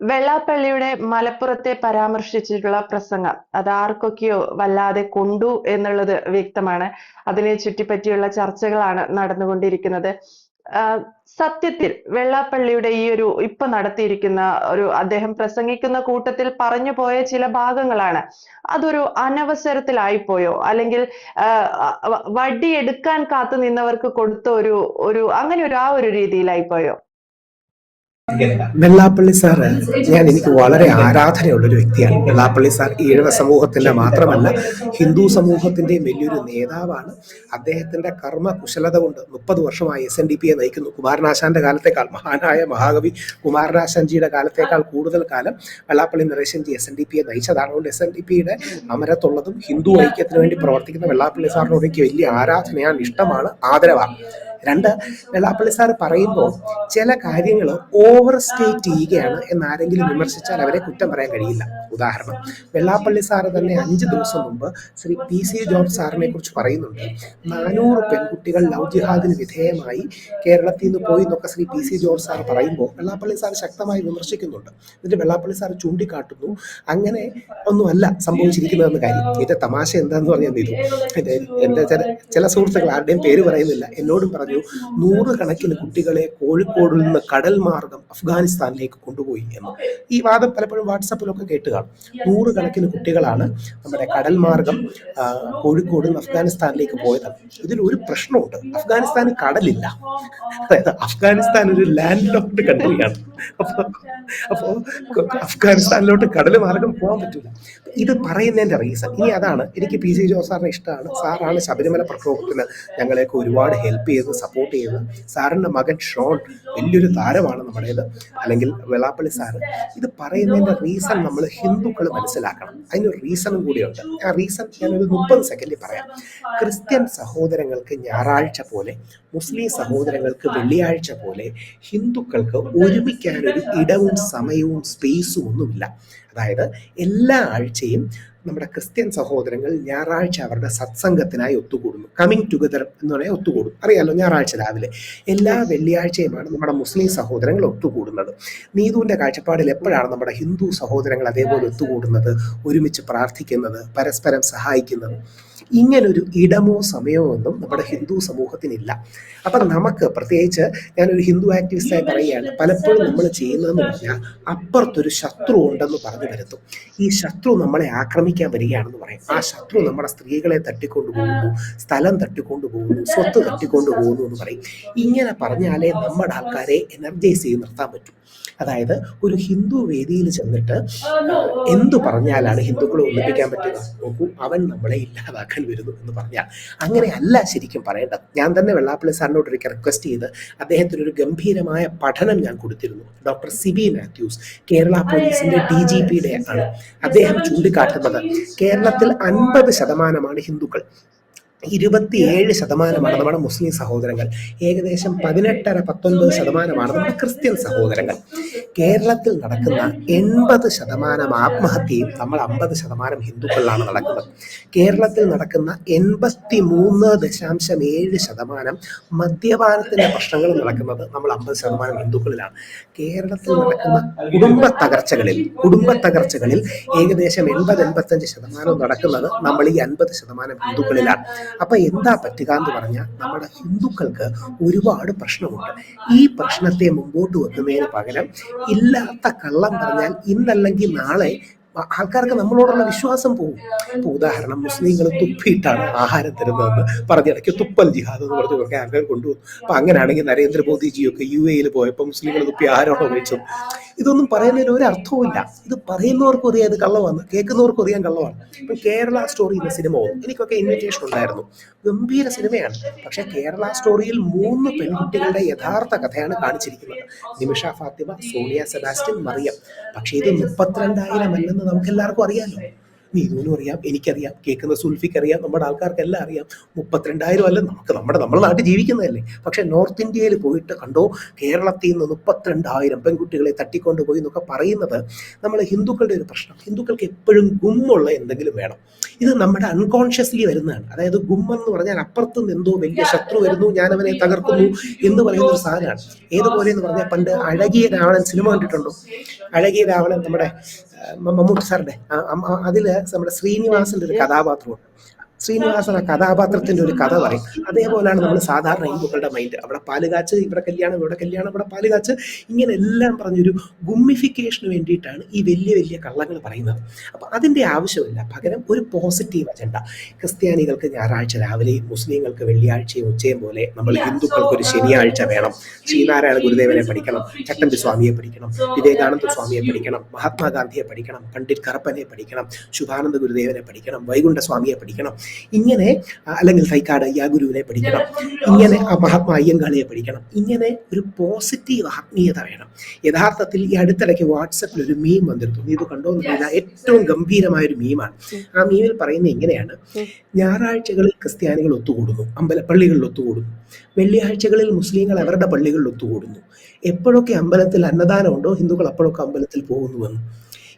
വെള്ളാപ്പള്ളിയുടെ മലപ്പുറത്തെ പരാമർശിച്ചിട്ടുള്ള പ്രസംഗം. അത് ആർക്കൊക്കെയോ വല്ലാതെ കൊണ്ടു എന്നുള്ളത് വ്യക്തമാണ്. അതിനെ ചുറ്റിപ്പറ്റിയുള്ള ചർച്ചകളാണ് നടന്നുകൊണ്ടിരിക്കുന്നത്. സത്യത്തിൽ വെള്ളാപ്പള്ളിയുടെ ഈ ഒരു ഇപ്പൊ നടത്തിയിരിക്കുന്ന ഒരു അദ്ദേഹം പ്രസംഗിക്കുന്ന കൂട്ടത്തിൽ പറഞ്ഞു പോയ ചില ഭാഗങ്ങളാണ്. അതൊരു അനവസരത്തിലായിപ്പോയോ? അല്ലെങ്കിൽ വടിയെടുക്കാൻ കാത്തു നിന്നവർക്ക് കൊടുത്ത ഒരു ഒരു അങ്ങനെ ഒരു ആ ഒരു രീതിയിലായിപ്പോയോ? വെള്ളാപ്പള്ളി സാറ് ഞാൻ എനിക്ക് വളരെ ആരാധനയുള്ളൊരു വ്യക്തിയാണ്. വെള്ളാപ്പള്ളി സാർ ഈഴവ സമൂഹത്തിന്റെ മാത്രമല്ല ഹിന്ദു സമൂഹത്തിന്റെയും വലിയൊരു നേതാവാണ്. അദ്ദേഹത്തിന്റെ കർമ്മ കുശലത കൊണ്ട് മുപ്പത് വർഷമായി എസ് എൻ ഡി പിയെ നയിക്കുന്നു. കുമാരനാശാന്റെ കാലത്തേക്കാൾ മഹാനായ മഹാകവി കുമാരനാശാൻജിയുടെ കാലത്തേക്കാൾ കൂടുതൽ കാലം Vellappally Nareshan ji S N D പിയെ നയിച്ചതാണ്. അതുകൊണ്ട് എസ് എൻ ഡി പിയുടെ അമരത്തുള്ളതും ഹിന്ദു ഐക്യത്തിന് വേണ്ടി പ്രവർത്തിക്കുന്ന വെള്ളാപ്പള്ളി സാറിനോട് എനിക്ക് വലിയ ആരാധനയാണ് ഇഷ്ടമാണ്. ആദരവാണ് രണ്ട് വെള്ളാപ്പള്ളി സാർ പറയുമ്പോൾ ചില കാര്യങ്ങൾ ഓവർ സ്റ്റേറ്റ് ചെയ്യുകയാണ് എന്നാരെങ്കിലും വിമർശിച്ചാൽ അവരെ കുറ്റം പറയാൻ കഴിയില്ല. ഉദാഹരണം വെള്ളാപ്പള്ളി സാറ് തന്നെ അഞ്ച് ദിവസം മുമ്പ് ശ്രീ പി സി ജോർജ് സാറിനെ കുറിച്ച് പറയുന്നുണ്ട്. നാനൂറ് പെൺകുട്ടികൾ ലവ് ജിഹാദിന് വിധേയമായി കേരളത്തിൽ നിന്ന് പോയി എന്നൊക്കെ Shri P C George sir പറയുമ്പോൾ വെള്ളാപ്പള്ളി സാർ ശക്തമായി വിമർശിക്കുന്നുണ്ട്. എന്നിട്ട് വെള്ളാപ്പള്ളി സാർ ചൂണ്ടിക്കാട്ടുന്നു. അങ്ങനെ ഒന്നുമല്ല സംഭവിച്ചിരിക്കുന്നതെന്ന് കാര്യം. ഇതിന്റെ തമാശ എന്താന്ന് പറഞ്ഞാൽ ഇത് എന്റെ ചില ചില സുഹൃത്തുക്കൾ ആരുടെയും പേര് പറയുന്നില്ല. എന്നോടും പറഞ്ഞു നൂറുകണക്കിന് കുട്ടികളെ കോഴിക്കോടിൽ നിന്ന് കടൽ മാർഗം അഫ്ഗാനിസ്ഥാനിലേക്ക് കൊണ്ടുപോയി എന്ന്. ഈ വാദം പലപ്പോഴും വാട്സാപ്പിലൊക്കെ കേട്ട് കാണും. നൂറുകണക്കിന് കുട്ടികളാണ് നമ്മുടെ കടൽ മാർഗം കോഴിക്കോട് നിന്ന് അഫ്ഗാനിസ്ഥാനിലേക്ക് പോയത് ഇതിൽ ഒരു പ്രശ്നമുണ്ട്. അഫ്ഗാനിസ്ഥാൻ കടലില്ല. അതായത് അഫ്ഗാനിസ്ഥാൻ ഒരു ലാൻഡ് ലോക്ക്ഡ് കൺട്രിയാണ്. അപ്പോൾ അപ്പോ അഫ്ഗാനിസ്ഥാനിലോട്ട് കടൽ മാർഗം പോകാൻ പറ്റില്ല ഇത് പറയുന്നതിന്റെ റീസൺ ഇനി അതാണ്. എനിക്ക് പി. സി. ജോസ് ഇഷ്ടമാണ്. സാറാണ് ശബരിമല പ്രക്ഷോഭത്തിന് ഞങ്ങളെയൊക്കെ ഒരുപാട് ഹെൽപ്പ് ചെയ്ത് സപ്പോർട്ട് ചെയ്യുന്നത് സാറിന്റെ മകൻ ഷോൺ വലിയൊരു താരമാണ് നമ്മുടേത് അല്ലെങ്കിൽ വെള്ളാപ്പള്ളി സാറ്. ഇത് പറയുന്നതിന്റെ റീസൺ നമ്മൾ ഹിന്ദുക്കൾ മനസ്സിലാക്കണം. അതിനൊരു റീസണും കൂടിയുണ്ട്. ആ റീസൺ ഞാനൊരു മുപ്പത് സെക്കൻഡിൽ പറയാം. ക്രിസ്ത്യൻ സഹോദരങ്ങൾക്ക് ഞായറാഴ്ച പോലെ മുസ്ലിം സഹോദരങ്ങൾക്ക് വെള്ളിയാഴ്ച പോലെ ഹിന്ദുക്കൾക്ക് ഒരുമിക്കാനൊരു ഇടവും സമയവും സ്പേസും ഒന്നുമില്ല. അതായത് എല്ലാ ആഴ്ചയും നമ്മുടെ ക്രിസ്ത്യൻ സഹോദരങ്ങൾ ഞായറാഴ്ച അവരുടെ സത്സംഗത്തിനായി ഒത്തുകൂടുന്നു. കമ്മിങ് ടുഗദർ എന്ന് പറയാൻ ഒത്തുകൂടും. അറിയാലോ ഞായറാഴ്ച രാവിലെ. എല്ലാ വെള്ളിയാഴ്ചയുമാണ് നമ്മുടെ മുസ്ലിം സഹോദരങ്ങൾ ഒത്തുകൂടുന്നത്. നീതുവിന്റെ കാഴ്ചപ്പാടിൽ എപ്പോഴാണ് നമ്മുടെ ഹിന്ദു സഹോദരങ്ങൾ അതേപോലെ ഒത്തുകൂടുന്നത്? ഒരുമിച്ച് പ്രാർത്ഥിക്കുന്നത് പരസ്പരം സഹായിക്കുന്നത്? ഇങ്ങനൊരു ഇടമോ സമയമോ ഒന്നും നമ്മുടെ ഹിന്ദു സമൂഹത്തിനില്ല. അപ്പം നമുക്ക് പ്രത്യേകിച്ച് ഞാനൊരു ഹിന്ദു ആക്ടിവിസ്റ്റായി പറയുകയാണ്. പലപ്പോഴും നമ്മൾ ചെയ്യുന്നതെന്ന് പറഞ്ഞാൽ അപ്പുറത്തൊരു ശത്രു ഉണ്ടെന്ന് പറഞ്ഞു വരുത്തും. ഈ ശത്രു നമ്മളെ ആക്രമിക്കാൻ വരികയാണെന്ന് പറയും. ആ ശത്രു നമ്മുടെ സ്ത്രീകളെ തട്ടിക്കൊണ്ടു പോകുന്നു സ്ഥലം തട്ടിക്കൊണ്ടു പോകുന്നു സ്വത്ത് തട്ടിക്കൊണ്ടു പോകുന്നു എന്ന് പറയും. ഇങ്ങനെ പറഞ്ഞാലേ നമ്മുടെ ആൾക്കാരെ എനർജൈസ് ചെയ്ത് നിർത്താൻ പറ്റും. അതായത് ഒരു ഹിന്ദു വേദിയിൽ ചെന്നിട്ട് എന്തു പറഞ്ഞാലാണ് ഹിന്ദുക്കളെ ഒന്നിപ്പിക്കാൻ പറ്റുക? നോക്കൂ അവൻ നമ്മളെ ഇല്ലാതാക്കാൻ വരുന്നു എന്ന് പറഞ്ഞാൽ അങ്ങനെയല്ല ശരിക്കും പറയേണ്ടത്. ഞാൻ തന്നെ വെള്ളാപ്പള്ളി സാറിനോട് ഒരു റിക്വസ്റ്റ് ചെയ്ത് അദ്ദേഹത്തിന് ഒരു ഗംഭീരമായ പഠനം ഞാൻ കൊടുത്തിരുന്നു. ഡോക്ടർ സിബി മാത്യൂസ് കേരള പോലീസിന്റെ ഡി ജി പിയുടെ ആണ്. അദ്ദേഹം ചൂണ്ടിക്കാട്ടുന്നത് കേരളത്തിൽ അൻപത് ശതമാനമാണ് ഹിന്ദുക്കൾ. ഇരുപത്തിയേഴ് ശതമാനമാണ് നമ്മുടെ മുസ്ലിം സഹോദരങ്ങൾ. ഏകദേശം പതിനെട്ടര പത്തൊൻപത് ശതമാനമാണ് നമ്മുടെ ക്രിസ്ത്യൻ സഹോദരങ്ങൾ. കേരളത്തിൽ നടക്കുന്ന എൺപത് ശതമാനം ആത്മഹത്യയും നമ്മൾ അമ്പത് ശതമാനം ഹിന്ദുക്കളിലാണ് നടക്കുന്നത്. കേരളത്തിൽ നടക്കുന്ന എൺപത്തി മൂന്ന് ദശാംശം ഏഴ് ശതമാനം മദ്യപാനത്തിന്റെ പ്രശ്നങ്ങൾ നടക്കുന്നത് നമ്മൾ അമ്പത് ശതമാനം ഹിന്ദുക്കളിലാണ്. കേരളത്തിൽ നടക്കുന്ന കുടുംബ തകർച്ചകളിൽ കുടുംബ തകർച്ചകളിൽ ഏകദേശം എൺപത് എൺപത്തഞ്ച് ശതമാനം നടക്കുന്നത് നമ്മൾ ഈ അൻപത് ശതമാനം ഹിന്ദുക്കളിലാണ്. അപ്പൊ എന്താ പറ്റുക എന്ന് പറഞ്ഞാൽ നമ്മുടെ ഹിന്ദുക്കൾക്ക് ഒരുപാട് പ്രശ്നമുണ്ട്. ഈ പ്രശ്നത്തെ മുമ്പോട്ട് വെക്കുന്നതിന് പകരം ഇല്ലാത്ത കള്ളം പറഞ്ഞാൽ ഇന്നല്ലെങ്കിൽ നാളെ ആൾക്കാർക്ക് നമ്മളോടുള്ള വിശ്വാസം പോകും ഇപ്പൊ ഉദാഹരണം മുസ്ലിങ്ങൾ തുപ്പിയിട്ടാണ് ആഹാരം തരുന്നതെന്ന് പറഞ്ഞിടയ്ക്ക് തുപ്പൽ ജിഹാദ് എന്ന് പറഞ്ഞു കുറേ ആൾക്കാർ കൊണ്ടുവന്നു. അപ്പൊ അങ്ങനെയാണെങ്കിൽ നരേന്ദ്രമോദിജിയൊക്കെ യു എയിൽ പോയപ്പോൾ മുസ്ലിങ്ങൾ തുപ്പി ആഹാരമാണ് ഉപയോഗിച്ചത് ഇതൊന്നും പറയുന്നതിന് ഒരു ഇത് പറയുന്നവർക്കും അറിയാം ഇത് കള്ളമാണ്. കേൾക്കുന്നവർക്കും അറിയാൻ കള്ളമാണ്. ഇപ്പൊ കേരള സ്റ്റോറി എന്ന സിനിമ എനിക്കൊക്കെ ഇൻവിറ്റേഷൻ ഉണ്ടായിരുന്നു. ഗംഭീര സിനിമയാണ്. പക്ഷേ കേരള സ്റ്റോറിയിൽ മൂന്ന് പെൺകുട്ടികളുടെ യഥാർത്ഥ കഥയാണ് കാണിച്ചിരിക്കുന്നത്. നിമിഷ ഫാത്തിമ സോണിയ സെബാസ്റ്റ്യൻ മറിയം. പക്ഷേ ഇത് മുപ്പത്തിരണ്ടായിരം അല്ലെന്ന് നമുക്ക് എല്ലാവർക്കും അറിയാമല്ലോ നീതുവിനും അറിയാം എനിക്കറിയാം കേൾക്കുന്ന സുൽഫിക്ക് അറിയാം നമ്മുടെ ആൾക്കാർക്കെല്ലാം അറിയാം മുപ്പത്തിരണ്ടായിരം അല്ല നമുക്ക് നമ്മുടെ നമ്മുടെ നാട്ടിൽ ജീവിക്കുന്നതല്ലേ. പക്ഷെ നോർത്ത് ഇന്ത്യയിൽ പോയിട്ട് കണ്ടോ കേരളത്തിൽ നിന്ന് മുപ്പത്തിരണ്ടായിരം പെൺകുട്ടികളെ തട്ടിക്കൊണ്ട് പോയി എന്നൊക്കെ പറയുന്നത് നമ്മൾ ഹിന്ദുക്കളുടെ ഒരു പ്രശ്നം. ഹിന്ദുക്കൾക്ക് എപ്പോഴും ഗുമ്മുള്ള എന്തെങ്കിലും വേണം. ഇത് നമ്മുടെ അൺകോൺഷ്യസ്ലി വരുന്നതാണ്. അതായത് ഗുമ്മെന്ന് എന്ന് പറഞ്ഞാൽ അപ്പുറത്ത് നിന്ന് എന്തോ വലിയ ശത്രു വരുന്നു ഞാൻ അവനെ തകർക്കുന്നു എന്ന് പറയുന്ന ഒരു സാധനമാണ്. ഏതുപോലെ എന്ന് പറഞ്ഞാൽ പണ്ട് അഴകിയ രാവണൻ സിനിമ കണ്ടിട്ടുണ്ടോ? അഴകിയ രാവണൻ നമ്മുടെ മമ്മൂട്ടി സാറിന്റെ അതിൽ നമ്മുടെ ശ്രീനിവാസന്റെ ഒരു കഥാപാത്രമുണ്ട്. ശ്രീനിവാസൻ ആ കഥാപാത്രത്തിന്റെ ഒരു കഥ പറയും. അതേപോലെയാണ് നമ്മൾ സാധാരണ ഹിന്ദുക്കളുടെ മൈൻഡ് അവിടെ പാലുകാച്ച് ഇവിടെ കല്യാണം ഇവിടെ കല്യാണം ഇവിടെ പാലുകാച്ച് ഇങ്ങനെ എല്ലാം പറഞ്ഞൊരു ഗുമ്മിഫിക്കേഷന് വേണ്ടിയിട്ടാണ് ഈ വലിയ വലിയ കള്ളങ്ങൾ പറയുന്നത്. അപ്പൊ അതിന്റെ ആവശ്യമില്ല. പകരം ഒരു പോസിറ്റീവ് അജണ്ട ക്രിസ്ത്യാനികൾക്ക് ഞായറാഴ്ച രാവിലെയും മുസ്ലിങ്ങൾക്ക് വെള്ളിയാഴ്ചയും ഉച്ചയും പോലെ നമ്മൾ ഹിന്ദുക്കൾക്ക് ഒരു ശനിയാഴ്ച വേണം. ശ്രീനാരായണ ഗുരുദേവനെ പഠിക്കണം. ചട്ടമ്പി സ്വാമിയെ പഠിക്കണം. വിവേകാനന്ദ സ്വാമിയെ പഠിക്കണം. മഹാത്മാഗാന്ധിയെ പഠിക്കണം. പണ്ഡിറ്റ് കറപ്പനെ പഠിക്കണം. ശുഭാനന്ദ ഗുരുദേവനെ പഠിക്കണം. വൈകുണ്ഠ സ്വാമിയെ പഠിക്കണം. ഇങ്ങനെ അല്ലെങ്കിൽ സൈക്കാട് യാ ഗുരുവിനെ പഠിക്കണം. ഇങ്ങനെ മഹാത്മാ അയ്യങ്കാളിയെ പഠിക്കണം. ഇങ്ങനെ ഒരു പോസിറ്റീവ് ആത്മീയത വേണം. യഥാർത്ഥത്തിൽ ഈ അടുത്തിടയ്ക്ക് വാട്സപ്പിൽ ഒരു മീം വന്നിരുന്നു. ഇത് കണ്ടോ എന്നില്ല ഏറ്റവും ഗംഭീരമായ ഒരു മീമാണ് ആ മീമിൽ പറയുന്നത് ഇങ്ങനെയാണ്. ഞായറാഴ്ചകളിൽ ക്രിസ്ത്യാനികൾ ഒത്തുകൂടുന്നു. അമ്പലപ്പള്ളികളിൽ ഒത്തുകൂടുന്നു. വെള്ളിയാഴ്ചകളിൽ മുസ്ലിങ്ങൾ അവരുടെ പള്ളികളിൽ ഒത്തുകൂടുന്നു. എപ്പോഴൊക്കെ അമ്പലത്തിൽ അന്നദാനം ഉണ്ടോ? ഹിന്ദുക്കൾ അപ്പോഴൊക്കെ അമ്പലത്തിൽ പോകുന്നുവെന്ന്.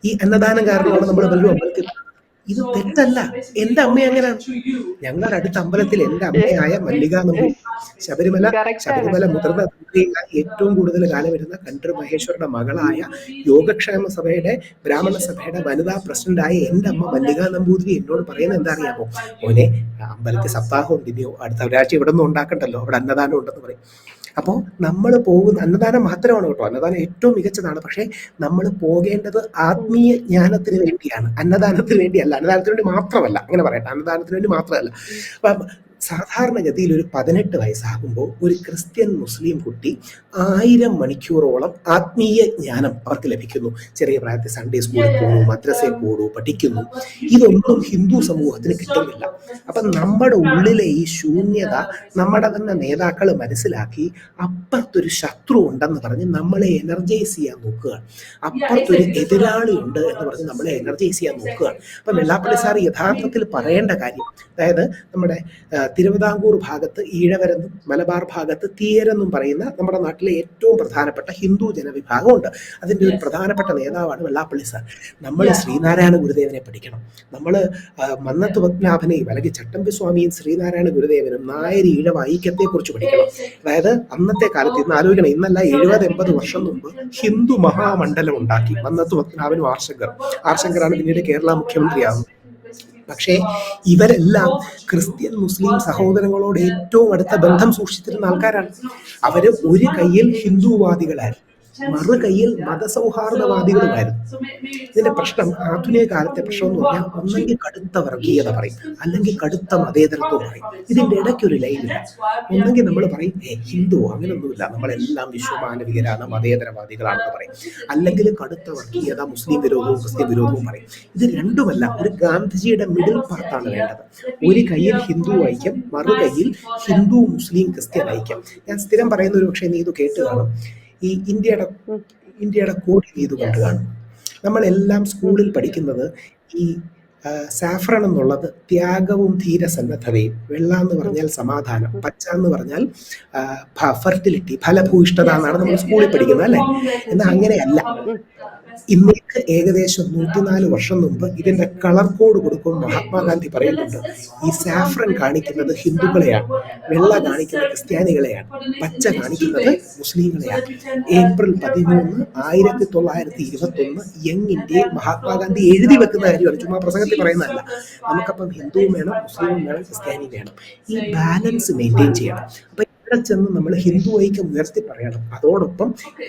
ഈ അന്നദാനം കാരണമാണ് നമ്മൾ പലരും അമ്പലത്തിൽ ഇത് തെറ്റല്ല. എന്റെ അമ്മ അങ്ങനെ ഞങ്ങളുടെ അടുത്ത അമ്പലത്തിൽ എന്റെ അമ്മയായ മല്ലിക നമ്പി ശബരിമല ശബരിമല മുതിർന്ന ഏറ്റവും കൂടുതൽ കാലം വരുന്ന കണ്ടർ മഹേശ്വരുടെ മകളായ യോഗക്ഷേമ സഭയുടെ ബ്രാഹ്മണ സഭയുടെ വനിതാ പ്രസിഡന്റായ എന്റെ അമ്മ മല്ലിക നമ്പൂതിരി എന്നോട് പറയുന്നത് എന്താ അറിയാമോ ഓനെ അമ്പലത്തിൽ സപ്താഹം ഉണ്ട് ഇനിയോ അടുത്ത ഒരാഴ്ച ഇവിടെ ഒന്നും ഉണ്ടാക്കണ്ടല്ലോ. അവിടെ അന്നദാനം ഉണ്ടെന്ന് പറയും. അപ്പോൾ നമ്മൾ പോകുന്ന അന്നദാനം മാത്രമാണ് കേട്ടോ. അന്നദാനം ഏറ്റവും മികച്ചതാണ്. പക്ഷേ നമ്മൾ പോകേണ്ടത് ആത്മീയ ജ്ഞാനത്തിന് വേണ്ടിയാണ്. അന്നദാനത്തിന് വേണ്ടിയല്ല. അന്നദാനത്തിന് വേണ്ടി മാത്രമല്ല. അങ്ങനെ പറയട്ടെ. അന്നദാനത്തിന് വേണ്ടി മാത്രമല്ല. സാധാരണഗതിയിൽ ഒരു പതിനെട്ട് വയസ്സാകുമ്പോൾ ഒരു ക്രിസ്ത്യൻ മുസ്ലിം കുട്ടി ആയിരം മണിക്കൂറോളം ആത്മീയ ജ്ഞാനം അവർക്ക് ലഭിക്കുന്നു. ചെറിയ പ്രായത്തിൽ സൺഡേ സ്കൂളിൽ പോകുന്നു മദ്രസയിൽ പോകുന്നു പഠിക്കുന്നു. ഇതൊന്നും ഹിന്ദു സമൂഹത്തിന് കിട്ടുന്നില്ല. അപ്പം നമ്മുടെ ഉള്ളിലെ ഈ ശൂന്യത നമ്മുടെ തന്നെ നേതാക്കൾ മനസ്സിലാക്കി അപ്പുറത്തൊരു ശത്രു ഉണ്ടെന്ന് പറഞ്ഞ് നമ്മളെ എനർജൈസ് ചെയ്യാൻ നോക്കുക. അപ്പുറത്തൊരു എതിരാളി ഉണ്ട് എന്ന് പറഞ്ഞ് നമ്മളെ എനർജൈസ് ചെയ്യാൻ നോക്കുക. അപ്പം വെള്ളാപ്പള്ളി സാർ യഥാർത്ഥത്തിൽ പറയേണ്ട കാര്യം അതായത് നമ്മുടെ തിരുവിതാംകൂർ ഭാഗത്ത് ഈഴവരെന്നും മലബാർ ഭാഗത്ത് തീയരെന്നും പറയുന്ന നമ്മുടെ നാട്ടിലെ ഏറ്റവും പ്രധാനപ്പെട്ട ഹിന്ദു ജനവിഭാഗമുണ്ട്. അതിന്റെ ഒരു പ്രധാനപ്പെട്ട നേതാവാണ് വെള്ളാപ്പള്ളി സാർ. നമ്മൾ ശ്രീനാരായണ ഗുരുദേവനെ പഠിക്കണം. നമ്മൾ മന്നത്ത് പത്മനാഭനെയും അല്ലെങ്കിൽ ചട്ടമ്പി സ്വാമിയും ശ്രീനാരായണ ഗുരുദേവനും നായർ ഈഴവ ഐക്യത്തെക്കുറിച്ച് പഠിക്കണം. അതായത് അന്നത്തെ കാലത്ത് ഇന്ന് ആലോചിക്കണം. ഇന്നല്ല എഴുപത് എൺപത് വർഷം മുമ്പ് ഹിന്ദു മഹാമണ്ഡലം ഉണ്ടാക്കി. മന്നത്ത് പത്മനാഭനും ആർശങ്കർ ആർശങ്കറാണ് പിന്നീട് കേരള മുഖ്യമന്ത്രിയാകുന്നത് പക്ഷേ ഇവരെല്ലാം ക്രിസ്ത്യൻ മുസ്ലിം സഹോദരങ്ങളോട് ഏറ്റവും അടുത്ത ബന്ധം സൂക്ഷിച്ചിരുന്ന ആൾക്കാരാണ്. അവർ ഒരു കയ്യിൽ ഹിന്ദുവാദികളായിരുന്നു. മറു കയ്യിൽ മതസൗഹാർദ്ദവാദികളുമായിരുന്നു ഇതിന്റെ പ്രശ്നം ആധുനിക കാലത്തെ പ്രശ്നം എന്ന് പറഞ്ഞാൽ ഒന്നെങ്കിൽ കടുത്ത വർഗീയത പറയും. അല്ലെങ്കിൽ കടുത്ത മതേതരത്വം പറയും. ഇതിന്റെ ഇടയ്ക്ക് ഒരു ലൈനില്ല ഒന്നെങ്കിൽ നമ്മൾ പറയും ഏ ഹിന്ദു അങ്ങനെയൊന്നുമില്ല നമ്മളെല്ലാം വിശ്വമാനവികരാണ് മതേതരവാദികളാണെന്ന് പറയും. അല്ലെങ്കിൽ കടുത്ത വർഗീയത മുസ്ലിം വിരോധവും ക്രിസ്ത്യൻ വിരോധവും പറയും. ഇത് രണ്ടുമല്ല ഒരു ഗാന്ധിജിയുടെ മിഡിൽ പാർട്ടാണ് വേണ്ടത്. ഒരു കയ്യിൽ ഹിന്ദു ഐക്യം മറു കയ്യിൽ ഹിന്ദു മുസ്ലിം ക്രിസ്ത്യൻ ഐക്യം. ഞാൻ സ്ഥിരം പറയുന്ന ഒരു പക്ഷേ നീ ഇത് കേട്ട് കാണും. ഈ ഇന്ത്യയുടെ ഇന്ത്യയുടെ കോടി കണ്ടു കാണും നമ്മളെല്ലാം സ്കൂളിൽ പഠിക്കുന്നത് ഈ സാഫ്രൺ എന്നുള്ളത് ത്യാഗവും ധീരസന്നദ്ധതയും വെള്ള എന്ന് പറഞ്ഞാൽ സമാധാനം പച്ച എന്ന് പറഞ്ഞാൽ ഫെർട്ടിലിറ്റി ഫലഭൂയിഷ്ഠത എന്നാണ് നമ്മൾ സ്കൂളിൽ പഠിക്കുന്നത് അല്ലേ? എന്നാൽ അങ്ങനെയല്ല. ഇന്നേക്ക് ഏകദേശം നൂറ്റിനാല് വർഷം മുമ്പ് ഇതിന്റെ കളർ കോഡ് കൊടുക്കും മഹാത്മാഗാന്ധി പറയുന്നുണ്ട്. ഈ സാഫ്രൻ കാണിക്കുന്നത് ഹിന്ദുക്കളെയാണ് വെള്ള കാണിക്കുന്നത് ക്രിസ്ത്യാനികളെയാണ് പച്ച കാണിക്കുന്നത് മുസ്ലിങ്ങളെയാണ്. ഏപ്രിൽ പതിമൂന്ന് ആയിരത്തി തൊള്ളായിരത്തി ഇരുപത്തി ഒന്ന് യങ് ഇന്ത്യയിൽ മഹാത്മാഗാന്ധി എഴുതി വെക്കുന്ന കാര്യമാണ് ചുമ്മാ പ്രസംഗത്തിൽ പറയുന്നതല്ല. നമുക്കപ്പം ഹിന്ദുവും വേണം മുസ്ലിമും വേണം ക്രിസ്ത്യാനിയും വേണം. ഈ ബാലൻസ് മെയിന്റെയിൻ ചെയ്യണം. അപ്പൊ ഇവിടെ ചെന്ന് നമ്മൾ ഹിന്ദു ഐക്യം ഉയർത്തി പറയണം. അതോടൊപ്പം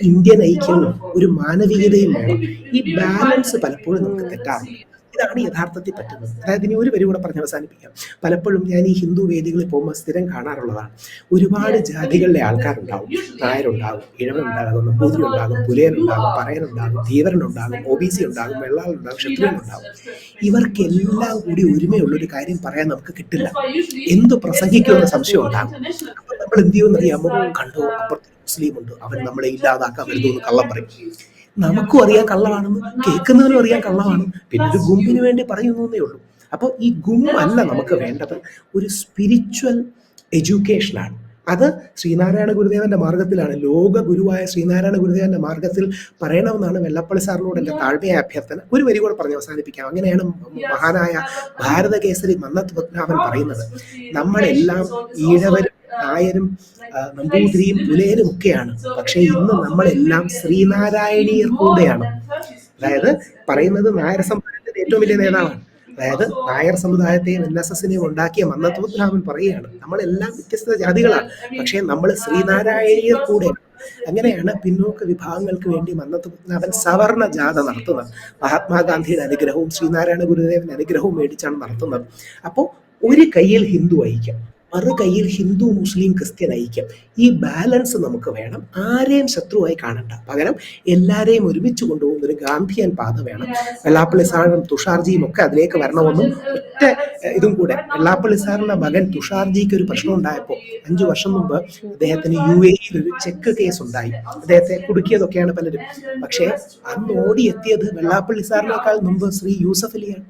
ഇന്ത്യൻ ഐക്യവും ഒരു മാനവികതയും വേണം. ഈ ബാലൻസ് പലപ്പോഴും നമുക്ക് തെറ്റാറുണ്ട് ഇതാണ് യഥാർത്ഥത്തിൽ പറ്റുന്നത്. അതായത് ഇനി ഒരു വരി കൂടെ പറഞ്ഞ് അവസാനിപ്പിക്കാം. പലപ്പോഴും ഞാൻ ഈ ഹിന്ദു വേദികളിൽ പോകുമ്പോൾ സ്ഥിരം കാണാറുള്ളതാണ്. ഒരുപാട് ജാതികളിലെ ആൾക്കാരുണ്ടാവും. നായരുണ്ടാകും ഇഴവനുണ്ടാകും നമ്പൂതിരി ഉണ്ടാകും പുലയനുണ്ടാകും പറയനുണ്ടാകും ധീവരനുണ്ടാകും ഒ ബി സി ഉണ്ടാകും വെള്ളാളുണ്ടാകും ക്ഷത്രിയനുണ്ടാകും ഇവർക്കെല്ലാം കൂടി ഒരുമയുള്ളൊരു കാര്യം പറയാൻ നമുക്ക് കിട്ടില്ല. എന്ത് പ്രസംഗിക്കുമെന്ന സംശയം ഉണ്ടാകും നമ്മൾ എന്ത് ചെയ്യുമെന്ന് അറിയാമോ കണ്ടോ അപ്പുറത്ത് മുസ്ലിം ഉണ്ട്. അവൻ നമ്മളെ ഇല്ലാതാക്കാൻ വരുന്നു എന്ന് കള്ളം പറയും. നമുക്കും അറിയാൻ കള്ളമാണെന്ന് കേൾക്കുന്നവനും അറിയാൻ കള്ളമാണ്. പിന്നെ ഒരു ഗുമ്പിന് വേണ്ടി പറയുന്നു എന്നേ ഉള്ളൂ. അപ്പോൾ ഈ ഗും അല്ല നമുക്ക് വേണ്ടത്. ഒരു സ്പിരിച്വൽ എഡ്യൂക്കേഷനാണ് അത് ശ്രീനാരായണ ഗുരുദേവന്റെ മാർഗത്തിലാണ്. ലോക ഗുരുവായ ശ്രീനാരായണ ഗുരുദേവന്റെ മാർഗത്തിൽ പറയണമെന്നാണ് വെള്ളപ്പള്ളി സാറിനോട് എന്റെ താഴ്മയായ അഭ്യർത്ഥന. ഒരു വരി കൂടെ പറഞ്ഞ് അവസാനിപ്പിക്കാം. അങ്ങനെയാണ് മഹാനായ ഭാരതകേസരി മന്നത്ത് പത്മനാഭൻ പറയുന്നത്. നമ്മളെല്ലാം ഈഴവരും നായരും നമ്പൂതിരിയും പുലയരും ഒക്കെയാണ്. പക്ഷെ ഇന്ന് നമ്മളെല്ലാം ശ്രീനാരായണീയർ കൂടെയാണ്. അതായത് പറയുന്നത് നായർ സമുദായത്തിന്റെ ഏറ്റവും വലിയ നേതാവാണ്. അതായത് നായർ സമുദായത്തെയും എൻ എസ് എസിനെയും ഉണ്ടാക്കിയ മന്നത്തോദ്രാമൻ പറയുകയാണ്. നമ്മളെല്ലാം വ്യത്യസ്ത ജാതികളാണ്. പക്ഷെ നമ്മൾ ശ്രീനാരായണീയർ കൂടെ. അങ്ങനെയാണ് പിന്നോക്ക വിഭാഗങ്ങൾക്ക് വേണ്ടി മന്നത്വപത്മനാഭൻ സവർണ ജാഥ നടത്തുന്നത്. മഹാത്മാഗാന്ധിയുടെ അനുഗ്രഹവും ശ്രീനാരായണ ഗുരുദേവന്റെ അനുഗ്രഹവും മേടിച്ചാണ് നടത്തുന്നത്. അപ്പോൾ ഒരു കയ്യിൽ ഹിന്ദു ഐക്യം മറു കയ്യിൽ ഹിന്ദു മുസ്ലിം ക്രിസ്ത്യൻ ഐക്യം. ഈ ബാലൻസ് നമുക്ക് വേണം. ആരെയും ശത്രുവായി കാണണ്ട. പകരം എല്ലാരെയും ഒരുമിച്ച് കൊണ്ടുപോകുന്ന ഒരു ഗാന്ധിയൻ പാത വേണം. വെള്ളാപ്പള്ളി സാറും തുഷാർജിയും ഒക്കെ അതിലേക്ക് വരണമെന്നും ഒറ്റ ഇതും കൂടെ. വെള്ളാപ്പള്ളി സാറിന്റെ മകൻ തുഷാർജിക്ക് ഒരു പ്രശ്നം ഉണ്ടായപ്പോൾ അഞ്ചു വർഷം മുമ്പ് അദ്ദേഹത്തിന് യു എയിൽ ഒരു ചെക്ക് കേസ് ഉണ്ടായി. അദ്ദേഹത്തെ കുടുക്കിയതൊക്കെയാണ് പലരും. പക്ഷേ അന്ന് ഓടിയെത്തിയത് വെള്ളാപ്പള്ളി സാറിനേക്കാൾ മുമ്പ് ശ്രീ യൂസഫ് അലിയാണ്.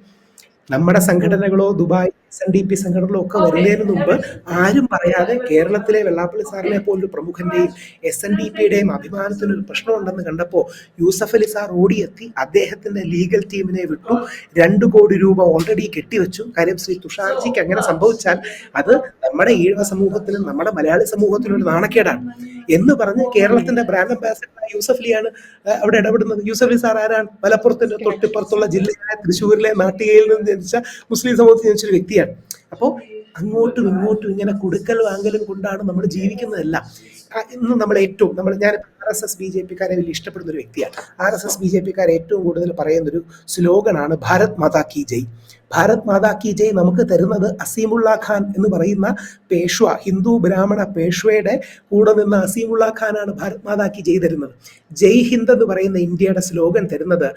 നമ്മുടെ സംഘടനകളോ Dubai S N D P സംഘടനകളും ഒക്കെ വരുന്നതിന് മുമ്പ് ആരും പറയാതെ കേരളത്തിലെ വെള്ളാപ്പള്ളി സാറിനെ പോലൊരു പ്രമുഖന്റെയും എസ് എൻ ഡി പിയുടെയും അഭിമാനത്തിന് ഒരു പ്രശ്നമുണ്ടെന്ന് കണ്ടപ്പോൾ യൂസഫ് അലി സാർ ഓടിയെത്തി അദ്ദേഹത്തിന്റെ ലീഗൽ ടീമിനെ വിട്ടു. രണ്ടു കോടി രൂപ ഓൾറെഡി കെട്ടിവെച്ചു. കാര്യം ശ്രീ തുഷാർജിക്ക് അങ്ങനെ സംഭവിച്ചാൽ അത് നമ്മുടെ ഈഴവ സമൂഹത്തിനും നമ്മുടെ മലയാളി സമൂഹത്തിനും ഒരു നാണക്കേടാണ്. എന്ന് പറഞ്ഞ് കേരളത്തിന്റെ ബ്രാൻഡ് അംബാസഡർ യൂസഫ് അലിയാണ് അവിടെ ഇടപെടുന്നത്. യൂസഫ് അലി സാർ ആരാണ്? മലപ്പുറത്തിന്റെ തൊട്ടിപ്പുറത്തുള്ള ജില്ലയായ തൃശ്ശൂരിലെ നാട്ടികയിൽ നിന്ന് ജനിച്ച മുസ്ലിം സമൂഹത്തിൽ ജനിച്ച ഒരു വ്യക്തിയാണ്. അപ്പോൾ അങ്ങോട്ടും ഇങ്ങോട്ടും ഇങ്ങനെ കൊടുക്കൽ വാങ്ങലും കൊണ്ടാണ് നമ്മൾ ജീവിക്കുന്നതല്ല. ഇന്ന് നമ്മൾ ഏറ്റവും നമ്മൾ ഞാൻ R S S B J പിക്കാരെ വലിയ ഇഷ്ടപ്പെടുന്ന ഒരു വ്യക്തിയാണ്. R S S B J പിക്കാർ ഏറ്റവും കൂടുതൽ പറയുന്ന ഒരു സ്ലോഗനാണ് ഭാരത് മാതാ കി ജയ് ഭാരത് മാതാ കി ജയ് നമുക്ക് തരുന്നത് അസീമുള്ള ഖാൻ എന്ന് പറയുന്ന പേഷ്വ ഹിന്ദു ബ്രാഹ്മണ പേഷ്വയുടെ കൂടെ നിന്ന അസീമുള്ള ഖാനാണ് ഭാരത് മാതാ കി ജയ് തരുന്നത്. ജയ് ഹിന്ദ് എന്ന് പറയുന്ന ഇന്ത്യയുടെ സ്ലോഗൻ തരുന്നത്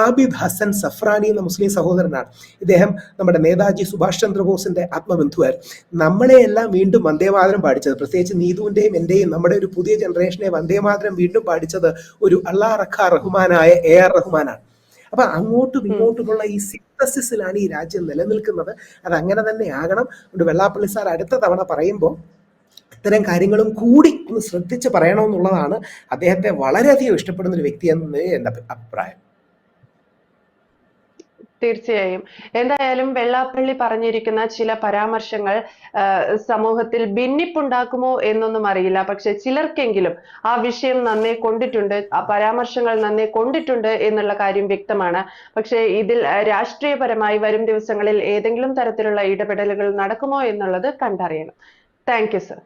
ആബിദ് ഹസൻ സഫ്രാനി എന്ന മുസ്ലിം സഹോദരനാണ്. ഇദ്ദേഹം നമ്മുടെ നേതാജി സുഭാഷ് ചന്ദ്രബോസിന്റെ ആത്മബന്ധുവായിരുന്നു. നമ്മളെയെല്ലാം വീണ്ടും വന്ദേമാതരം പാടിച്ചത്. പ്രത്യേകിച്ച് നീതുവിന്റെയും എന്റെയും നമ്മുടെ ഒരു പുതിയ ജനറേഷനെ വന്ദേമാതരം വീണ്ടും പാടിച്ചത് ഒരു അള്ളാ റഖ റഹ്മാനായ എ ആർ റഹ്മാനാണ്. അപ്പൊ അങ്ങോട്ടും ഇങ്ങോട്ടുമുള്ള ഈ സിന്തസിസിലാണ് ഈ രാജ്യം നിലനിൽക്കുന്നത്. അത് അങ്ങനെ തന്നെ ആകണം. അതുകൊണ്ട് വെള്ളാപ്പള്ളി സാർ അടുത്ത തവണ പറയുമ്പോൾ ഇത്തരം കാര്യങ്ങളും കൂടി ഒന്ന് ശ്രദ്ധിച്ച് പറയണമെന്നുള്ളതാണ് അദ്ദേഹത്തെ വളരെയധികം ഇഷ്ടപ്പെടുന്ന ഒരു വ്യക്തി എന്ന് എന്റെ അഭിപ്രായം. തീർച്ചയായും. എന്തായാലും വെള്ളാപ്പള്ളി പറഞ്ഞിരിക്കുന്ന ചില പരാമർശങ്ങൾ സമൂഹത്തിൽ ഭിന്നിപ്പുണ്ടാക്കുമോ എന്നൊന്നും അറിയില്ല. പക്ഷെ ചിലർക്കെങ്കിലും ആ വിഷയം നന്നെ കൊണ്ടിട്ടുണ്ട് ആ പരാമർശങ്ങൾ നന്നെ കൊണ്ടിട്ടുണ്ട് എന്നുള്ള കാര്യം വ്യക്തമാണ്. പക്ഷെ ഇതിൽ രാഷ്ട്രീയപരമായി വരും ദിവസങ്ങളിൽ ഏതെങ്കിലും തരത്തിലുള്ള ഇടപെടലുകൾ നടക്കുമോ എന്നുള്ളത് കണ്ടറിയണം. താങ്ക് യു സർ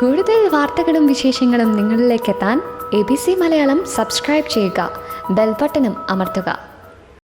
കൂടുതൽ വാർത്തകളും വിശേഷങ്ങളും നിങ്ങളിലേക്ക് എത്താൻ A B C Malayalam subscribe ചെയ്യുക ബെൽബട്ടനും അമർത്തുക.